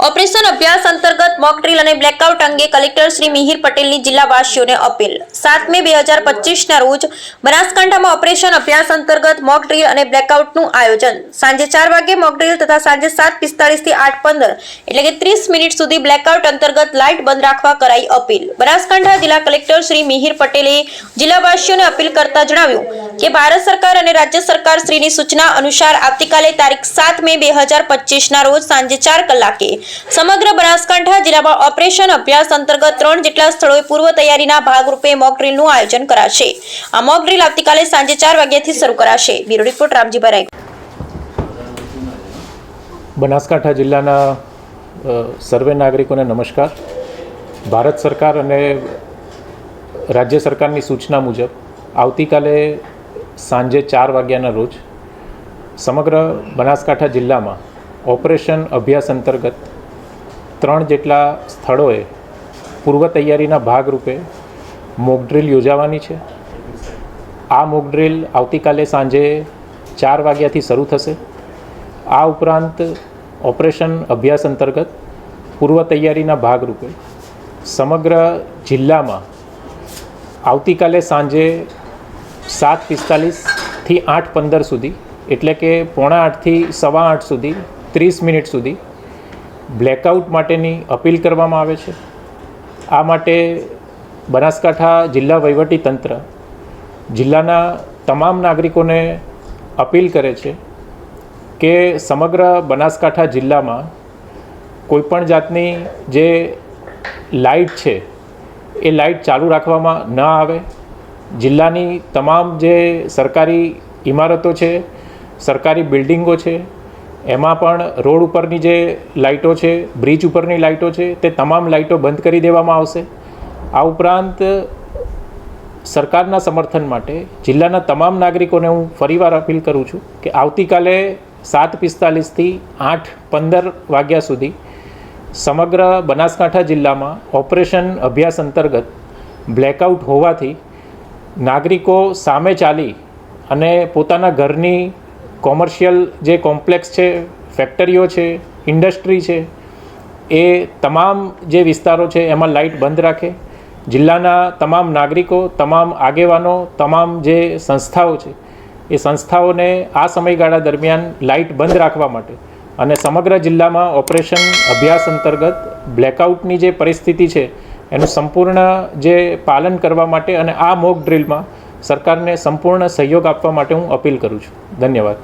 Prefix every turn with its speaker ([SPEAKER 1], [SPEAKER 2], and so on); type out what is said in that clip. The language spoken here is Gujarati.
[SPEAKER 1] ઓપરેશન અભ્યાસ અંતર્ગત મોક ડ્રીલ અને બ્લેકઆઉટ અંગે કલેક્ટર શ્રી મિહિર પટેલની જિલ્લાવાસીઓને અપીલ. સાત મે બે હજાર પચીસના રોજ બનાસકાંઠામાં ઓપરેશન અભ્યાસ અંતર્ગત મોક ડ્રીલ અને બ્લેકઆઉટનું આયોજન. સાંજે ચાર વાગે મોક ડ્રીલ તથા સાંજે સાત પિસ્તાળીસથી આઠ પંદર એટલે કે ત્રીસ મિનિટ સુધી બ્લેકઆઉટ અંતર્ગત લાઇટ બંધ રાખવા કરાઈ અપીલ. બનાસકાંઠા જિલ્લા કલેક્ટર શ્રી મિહિર પટેલે જિલ્લાવાસીઓને અપીલ કરતા જણાવ્યું કે ભારત સરકાર અને રાજ્ય સરકાર શ્રીની સૂચના અનુસાર આવતીકાલે તારીખ સાત મે બે હજાર પચીસના રોજ સાંજે ચાર કલાકે સમગ્ર બનાસકાંઠા જિલ્લામાં ઓપરેશન અભ્યાસ અંતર્ગત ત્રણ જેટલા સ્થળોએ પૂર્વ તૈયારીના ભાગરૂપે મોકડ્રીલનું આયોજન કરાશે. આ મોકડ્રીલ આવતીકાલે સાંજે ચાર વાગ્યાથી શરૂ કરાશે. બ્યુરો રિપોર્ટ રામજી ભરાઈ
[SPEAKER 2] બનાસકાંઠા જિલ્લાના સર્વે નાગરિકોને નમસ્કાર. ભારત સરકાર અને રાજ્ય સરકારની સૂચના મુજબ આવતીકાલે સાંજે ચાર વાગ્યાના રોજ સમગ્ર બનાસકાંઠા જિલ્લામાં ઓપરેશન અભ્યાસ અંતર્ગત ત્રણ જેટલા સ્થળોએ પૂર્વ તૈયારીના ભાગરૂપે મોકડ્રિલ યોજાવાની છે. આ મોકડ્રિલ આવતીકાલે સાંજે ચાર વાગ્યાથી શરૂ થશે. આ ઉપરાંત ઓપરેશન અભ્યાસ અંતર્ગત પૂર્વ તૈયારીના ભાગરૂપે સમગ્ર જિલ્લામાં આવતીકાલે સાંજે સાત પિસ્તાલીસથી આઠ પંદર સુધી, એટલે કે પોણા આઠથી સવા આઠ સુધી, ત્રીસ મિનિટ સુધી બ્લેકઆઉટ માટેની અપીલ કરવામાં આવે છે. આ માટે બનાસકાંઠા જિલ્લા વહીવટી તંત્ર જિલ્લાના તમામ નાગરિકોને અપીલ કરે છે કે સમગ્ર બનાસકાંઠા જિલ્લામાં કોઈપણ જાતની જે લાઇટ છે, એ લાઇટ ચાલુ રાખવામાં ન આવે. જિલ્લાની તમામ જે સરકારી ઇમારતો છે, સરકારી બિલ્ડિંગો છે, એમાં પણ રોડ ઉપરની જે લાઇટો છે, બ્રિજ ઉપરની લાઇટો છે, તે તમામ લાઇટો બંધ કરી દેવામાં આવશે. આ ઉપરાંત સરકારના સમર્થન માટે જિલ્લાના તમામ નાગરિકોને હું ફરીવાર અપીલ કરું છું કે આવતીકાલે સાત પિસ્તાલીસથી આઠ પંદર વાગ્યા સુધી સમગ્ર બનાસકાંઠા જિલ્લામાં ઓપરેશન અભ્યાસ અંતર્ગત બ્લેકઆઉટ હોવાથી નાગરિકો સામે ચાલી અને પોતાના ઘરની કોમર્શિયલ જે કોમ્પ્લેક્સ છે, ફેક્ટરીઓ છે, ઇન્ડસ્ટ્રી છે, એ તમામ જે વિસ્તારો છે, એમાં લાઇટ બંધ રાખે. જિલ્લાના તમામ નાગરિકો, તમામ આગેવાનો, તમામ જે સંસ્થાઓ છે, એ સંસ્થાઓને આ સમયગાળા દરમિયાન લાઇટ બંધ રાખવા માટે અને સમગ્ર જિલ્લામાં ઓપરેશન અભ્યાસ અંતર્ગત બ્લેકઆઉટની જે પરિસ્થિતિ છે એનું સંપૂર્ણ જે પાલન કરવા માટે અને આ મોક ડ્રીલમાં સરકારને સંપૂર્ણ સહયોગ આપવા માટે હું અપીલ કરું છું. ધન્યવાદ.